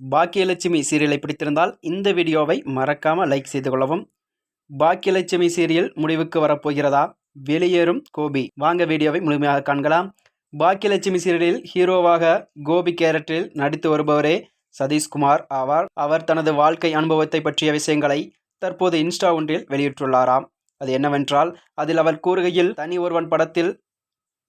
பாக்கியலட்சுமி சீரியலை பிடித்திருந்தால் இந்த வீடியோவை மறக்காமல் லைக் செய்து கொள்ளவும். பாக்கியலட்சுமி சீரியல் முடிவுக்கு வரப்போகிறதா? வெளியேறும் கோபி. வாங்க வீடியோவை முழுமையாக காண்கலாம். பாக்கியலட்சுமி சீரியலில் ஹீரோவாக கோபி கேரக்டரில் நடித்து வருபவரே சதீஷ்குமார் ஆவார். அவர் தனது வாழ்க்கை அனுபவத்தை பற்றிய விஷயங்களை தற்போது இன்ஸ்டா ஒன்றில் வெளியிட்டுள்ளாராம். அது என்னவென்றால் அதில் அவர் கூறுகையில் தனி ஒருவன் படத்தில்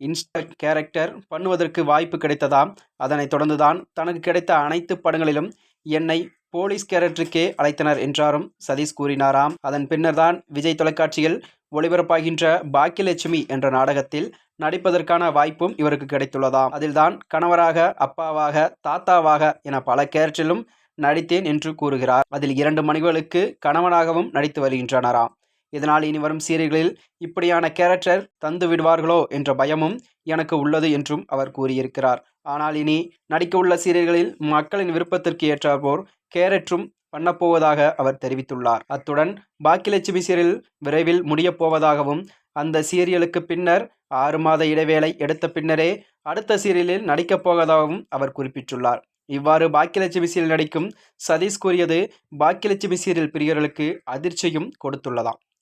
இன்ஸ்டா கேரக்டர் பண்ணுவதற்கு வாய்ப்பு கிடைத்ததாம். அதனைத் தொடர்ந்துதான் தனக்கு கிடைத்த அனைத்து படங்களிலும் என்னை போலீஸ் கேரக்டருக்கே அழைத்தனர் என்றாரும் சதீஷ் கூறினாராம். அதன் பின்னர்தான் விஜய் தொலைக்காட்சியில் ஒளிபரப்பாகின்ற பாக்கியலட்சுமி என்ற நாடகத்தில் நடிப்பதற்கான வாய்ப்பும் இவருக்கு கிடைத்துள்ளதாம். அதில்தான் கணவராக அப்பாவாக தாத்தாவாக என பல கேரக்டரிலும் நடித்தேன் என்று கூறுகிறார். அதில் இரண்டு மணிகளுக்கு கணவனாகவும் நடித்து வருகின்றனராம். இதனால் இனி வரும் சீரியல்களில் இப்படியான கேரக்டர் தந்து விடுவார்களோ என்ற பயமும் எனக்கு உள்ளது என்றும் அவர் கூறியிருக்கிறார். ஆனால் இனி நடிக்க உள்ள சீரியல்களில் மக்களின் விருப்பத்திற்கு ஏற்றாற்போர் கேரக்டரும் பண்ணப்போவதாக அவர் தெரிவித்துள்ளார். அத்துடன் பாக்கியலட்சுமி சீரியல் விரைவில் முடியப் போவதாகவும் அந்த சீரியலுக்கு பின்னர் ஆறு மாத இடைவேளை எடுத்த பின்னரே அடுத்த சீரியலில் நடிக்கப் போவதாகவும் அவர் குறிப்பிட்டுள்ளார். இவ்வாறு பாக்கியலட்சுமி சீரியல் நடிக்கும் சதீஷ் கூறியது பாக்கியலட்சுமி சீரியல் பிரியர்களுக்கு அதிர்ச்சியும் கொடுத்துள்ளதாம்.